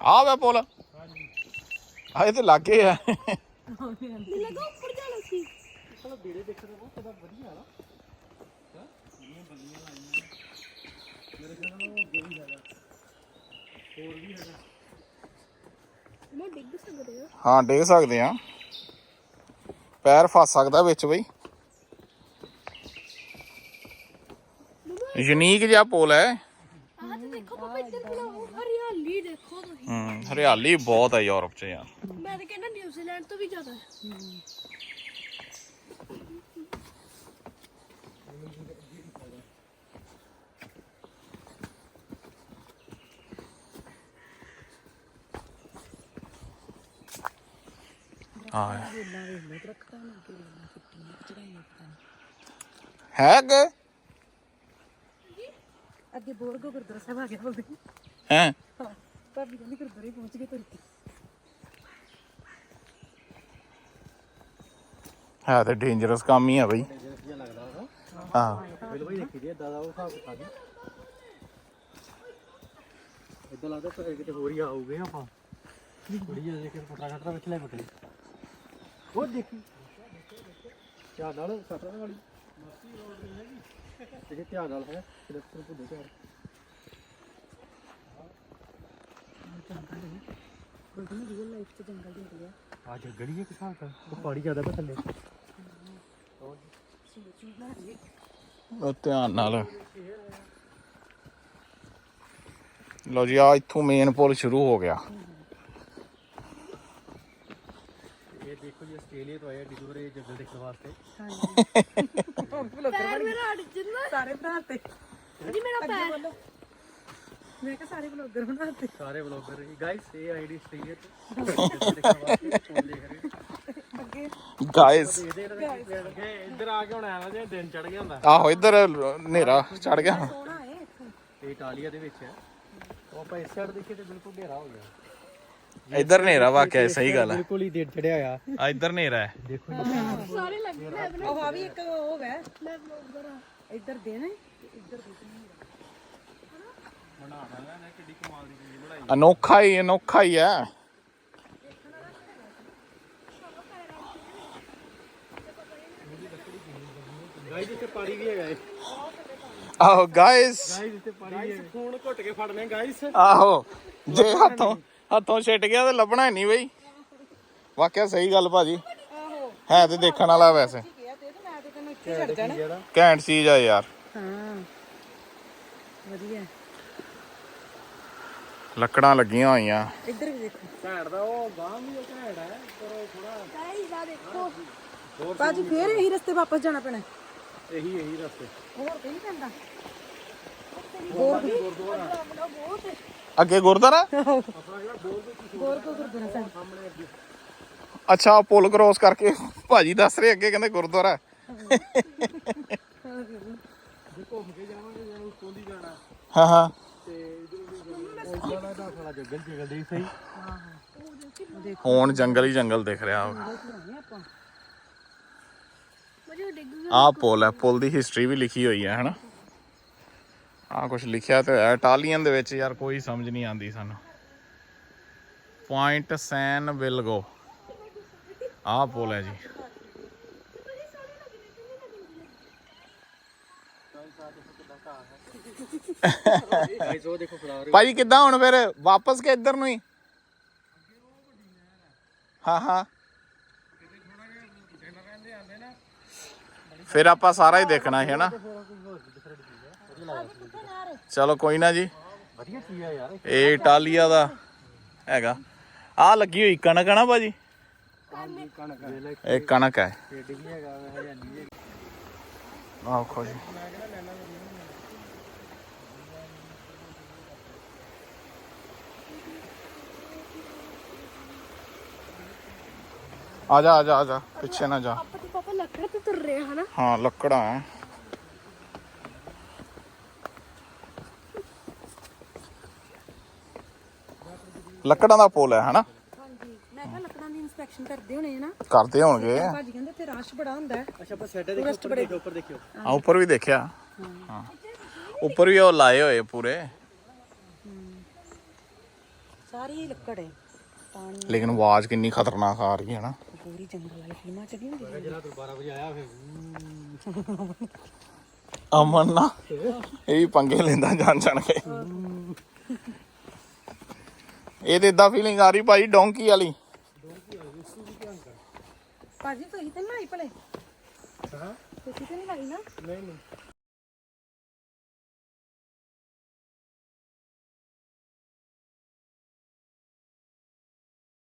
ਆ ਵੇ ਪੁੱਲ। ਆ ਇਹ ਤੇ ਲੱਗੇ ਆ। ਲੱਗਾ ਉੱਪਰ ਜਾਣਾ ਸੀ ਚਲੋ ਬੇੜੇ ਦੇਖਣ ਦਾ ਬਹੁਤ ਵਧੀਆ ਨਾ ਹਾਂ ਇਹ ਬੱਲੀਆਂ ਲਾਈਆਂ ਮੇਰੇ ਖਿਆਲ ਨਾਲ ਉਹ ਵੀ ਹੈਗਾ ਹੋਰ ਵੀ ਹੈਗਾ ਮੈਂ ਡਿੱਗ ਸਕਦੇ ਹਾਂ ਹਾਂ ਡੇਗ ਸਕਦੇ ਆ। ਪੈਰ ਫਸ ਸਕਦਾ ਵਿੱਚ ਬਈ। ਯੂਨੀਕ ਜਿਹਾ ਪੁਲ ਹੈ। ਆਹ ਤੇ ਦੇਖੋ ਪਾਪਾ ਇੱਧਰ ਬਣਾਓ ਹਰਿਆਲੀ ਦੇਖੋ ਤੁਸੀਂ। ਹੂੰ ਹਰਿਆਲੀ ਬਹੁਤ ਹੈ ਯੂਰਪ 'ਚ ਯਾਰ। ਮੈਂ ਤਾਂ ਕਹਿੰਦਾ ਨਿਊਜ਼ੀਲੈਂਡ ਤੋਂ ਵੀ ਜ਼ਿਆਦਾ। ਹੈ। ਹਾਂ ਹੈ ਕਿ ਅੱਗੇ ਬੋਰਗੋ ਗੁਰਦੁਆਰਾ ਸਾਹਿਬ ਆ ਗਿਆ ਬੋਲਦੇ ਹੈ? ਭਾਬੀ ਕਹਿੰਦੀ ਗੁਰਦੁਆਰੇ ਪਹੁੰਚ ਗਏ ਤੁਰ ਕੇ। ਹੈ ਤੇ ਡੇਂਜਰਸ ਕੰਮ ਹੀ ਆ ਬਈ। ਹਾਂ। ਬਿਲ ਬਈ ਦੇਖੀ ਜੇ ਦਾਦਾ ਉਹ ਹਿਸਾਬ ਕਿਤਾਬ ਇਦਾਂ ਲੱਗਦਾ ਕਿਤੇ ਹੋਰ ਹੀ ਆਉਗੇ ਆਪਾਂ। ਬੜੀ ਜਿਹੀ ਕਿ ਫਟਾ ਖਟਰਾ ਵਿੱਚ ਲੈ ਬਟੇ ਉਹ ਦੇਖੀ। ਧਿਆਨ ਨਾਲ ਸਟਰ ਵਾਲੀ ਇਹ ਧਿਆਨ ਨਾਲ ਹੈ। ਕਿਤੇ ਭੁੱਲੇ ਧਿਆਨ ਕੋਈ ਨਹੀਂ ਰੀਅਲ ਲਾਈਫ 'ਚ ਜੰਗਲ ਦੇਖ ਲਿਆ ਆ ਜੰਗਲੀ ਹੈ ਕਿਸਾਨ ਦਾ ਉਹ ਪਹਾੜੀ ਜ਼ਿਆਦਾ ਪਾ ਥੱਲੇ। ਉਹ ਧਿਆਨ ਨਾਲ। ਲੋ ਜੀ ਆ ਇੱਥੋਂ ਮੇਨ ਪੁਲ ਸ਼ੁਰੂ ਹੋ ਗਿਆ। ਇਹ ਦੇਖੋ ਜੀ ਆਸਟ੍ਰੇਲੀਆ ਤੋਂ ਆਇਆ ਡਿਸੂਰੇ ਜੰਗਲ ਦੇਖਣ ਵਾਸਤੇ। ਪੈਰ ਮੇਰਾ ਅੜ ਜਿੰਨਾ। ਸਾਰੇ ਭਰਾ ਤੇ। ਜੀ ਮੇਰਾ ਪੈਰ। ਮੈਂ ਕਿਹਾ ਸਾਰੇ ਬਲੌਗਰ ਬਣਾਤੇ ਸਾਰੇ ਵਲੌਗਰ ਜੀ ਗਾਇਸ ਇਹ ਆਈਡੀ ਆਸਟ੍ਰੇਲੀਆ ਤੋਂ ਜੰਗਲ ਦੇਖਣ ਵਾਸਤੇ ਫੋਨ ਦੇਖ ਰਹੇ ਅੱਗੇ। ਗਾਇਸ ਇਹਦੇ ਇੱਧਰ ਆ ਕੇ ਹੁਣ ਆਇਆ ਜੇ ਦਿਨ ਚੜ ਗਿਆ ਹੁੰਦਾ। ਆਹੋ ਇੱਧਰ ਹਨੇਰਾ ਚੜ ਗਿਆ। ਸੋਹਣਾ ਹੈ ਇੱਥੋਂ। ਇਹ ਇਟਾਲੀਆ ਦੇ ਵਿੱਚ ਹੈ। ਉਹ ਆਪਾਂ ਇਸ ਸਾਈਡ ਦੇਖੀਏ ਤੇ ਬਿਲਕੁਲ ਹਨੇਰਾ ਹੋ ਗਿਆ। ਇੱਧਰ ਹਨੇਰਾ ਵਾਕਿਆ ਸਹੀ ਗੱਲ ਹੈ ਬਿਲਕੁਲ ਹੀ ਦਿਨ ਚੜਿਆ ਆ ਆ ਇੱਧਰ ਹਨੇਰਾ ਹੈ ਦੇਖੋ ਜੀ ਸਾਰੇ ਲੱਗ ਮੈਂ ਬਣਾ ਉਹ ਆ ਵੀ ਇੱਕ ਉਹ ਹੈ ਮੈਂ ਬਲੌਗਰ ਆ ਇੱਧਰ ਦੇਣ ਤੇ ਇੱਧਰ ਦੇ ਅਨੋਖਾ ਹੀ ਅਨੋਖਾ ਹੀ ਹੈ ਗਾਇਸ ਇੱਥੇ ਪਾਣੀ ਵੀ ਹੈਗਾ ਹੈ ਆਹੋ ਗਾਇਸ ਗਾਇਸ ਇੱਥੇ ਪਾਣੀ ਵੀ ਹੈ ਫੋਨ ਘੁੱਟ ਕੇ ਫੜਨੇ ਗਾਇਸ ਆਹੋ ਜੇ ਹੱਥੋਂ ਹੱਥੋਂ ਛਿੱਟ ਗਿਆ ਤੇ ਲੱਭਣਾ ਨਹੀਂ ਬਈ। ਵਾਕਿਆ ਸਹੀ ਗੱਲ ਭਾਜੀ। ਹੈ ਤੇ ਦੇਖਣ ਵਾਲਾ ਵੈਸੇ। ਘੈਂਟ ਚੀਜ਼ ਆ ਯਾਰ। ਹਾਂ ਵਧੀਆ ਲੱਕੜਾਂ ਲੱਗੀਆਂ ਹੋਈਆਂ। ਇੱਧਰ ਵੀ ਦੇਖੋ ਘੈਂਟ ਦਾ ਉਹ ਗਾਂ ਵੀ ਉਹ ਘੈਂਟ ਹੈ ਪਰ ਉਹ ਥੋੜਾ ਗਾਇਸ ਆ ਦੇਖੋ ਬਾਜੀ ਫੇਰ ਇਹੀ ਰਸਤੇ ਵਾਪਸ ਜਾਣਾ ਪੈਣਾ। ਇਹੀ ਇਹੀ ਰਸਤੇ। ਹੋਰ ਨਹੀਂ ਪੈਂਦਾ? ਬਹੁਤ ਹੈ ਅੱਗੇ ਗੁਰਦੁਆਰਾ ਗੋਰਗੋ ਗੁਰਦੁਆਰਾ ਅੱਛਾ ਪੁਲ ਕ੍ਰੋਸ ਕਰਕੇ ਭਾਜੀ ਦੱਸ ਰਹੇ ਅੱਗੇ, ਕਹਿੰਦੇ ਗੁਰਦੁਆਰਾ ਹਾਂ ਹਾਂ। ਹੁਣ ਜੰਗਲ ਹੀ ਜੰਗਲ ਦਿਖ ਰਿਹਾ। ਹੋਵੇ ਆਹ ਪੁਲ ਹੈ, ਪੁਲ ਦੀ ਹਿਸਟਰੀ ਵੀ ਲਿਖੀ ਹੋਈ ਹੈ, ਹਨਾ? ਆਹ ਕੁਝ ਲਿਖਿਆ ਤੇ ਹੈ ਇਟਾਲੀਅਨ ਦੇ ਵਿੱਚ ਯਾਰ ਕੋਈ ਸਮਝ ਨਹੀਂ ਆਉਂਦੀ ਸਾਨੂੰ। ਪੁਆਇੰਟ ਸੈਨ ਵਿਲਗੋ ਆਹ ਪੁਲ ਹੈ ਜੀ। ਗਾਇਸ ਭਾਜੀ ਕਿੱਦਾਂ ਹੁਣ ਫਿਰ? ਵਾਪਸ ਕੇ ਇੱਧਰ ਨੂੰ ਹੀ? ਹਾਂ ਹਾਂ। ਫਿਰ ਆਪਾਂ ਸਾਰਾ ਹੀ ਦੇਖਣਾ ਹੈ ਨਾ? ਚਲੋ ਕੋਈ ਨਾ ਜੀ। ਵਧੀਆ ਚੀਜ਼ ਆ ਯਾਰ ਇਹ ਇਟਾਲੀਆ ਦਾ ਹੈਗਾ। ਆ ਲੱਗੀ ਹੋਈ ਕਣਕ ਆ ਨਾ ਭਾਜੀ? ਇਹ ਕਣਕ ਹੈ। ਹੈ ਆਹ ਆ ਜਾ ਆ ਜਾ ਆ ਜਾ। ਪਿੱਛੇ ਨਾ ਜਾ। ਆਪਾਂ ਤੇ ਪਾਪਾ ਲੱਕੜ ਤੇ ਤੁਰ ਰਹੇ ਹਾਂ ਹਨਾ? ਹਾਂ ਲੱਕੜਾਂ ਲੱਕੜਾਂ ਦਾ ਪੁਲ ਹੈ ਹਨਾ? ਹਾਂਜੀ ਮੈਂ ਕਿਹਾ ਲੱਕੜਾਂ ਦੀ ਇੰਸਪੈਕਸ਼ਨ ਕਲੈਕਸ਼ਨ ਕਰਦੇ ਹੋਣੇ ਆ ਨਾ। ਕਰਦੇ ਹੋਣਗੇ। ਭਾਜੀ ਕਹਿੰਦੇ ਇੱਥੇ ਰਸ਼ ਬੜਾ ਹੁੰਦਾ ਹੈ। ਅੱਛਾ ਆਪਾਂ ਸੈੱਟ ਦੇਖੋ ਉੱਪਰ ਦੇਖਿਓ ਉੱਪਰ ਦੇਖਿਓ। ਆ ਉੱਪਰ ਵੀ ਦੇਖਿਆ? ਹਾਂ। ਉੱਪਰ ਵੀ ਉਹ ਲਾਏ ਹੋਏ ਪੂਰੇ। ਸਾਰੀ ਹੀ ਲੱਕੜ ਹੈ। ਪਾਣੀ। ਲੇਕਿਨ ਆਵਾਜ਼ ਕਿੰਨੀ ਖਤਰਨਾਕ ਆ ਰਹੀ ਹੈ ਨਾ। ਪੂਰੀ ਜੰਗਲ ਵਾਲੀ ਫਿਲਮਾਂ ਚ ਨਹੀਂ ਹੁੰਦੀ ਜਿਹੜਾ ਤੂੰ 12 ਵਜੇ ਆਇਆ ਫਿਰ ਅਮਨ ਨਾ ਇਹ ਵੀ ਪੰਗੇ ਲੈਂਦਾ ਜਾਣ ਜਾਣ ਕੇ ਇਹ ਤੇ ਇਦਾਂ ਫੀਲਿੰਗ ਆ ਰਹੀ ਭਾਈ ਡੋਂਕੀ ਵਾਲੀ। ਭਾਜੀ ਤੁਸੀਂ ਤੇ ਨਹੀਂ ਭਲੇ? ਹਾਂ। ਤੁਸੀਂ ਤੇ ਨਹੀਂ ਲਾਈ ਨਾ? ਨਹੀਂ ਨਹੀਂ।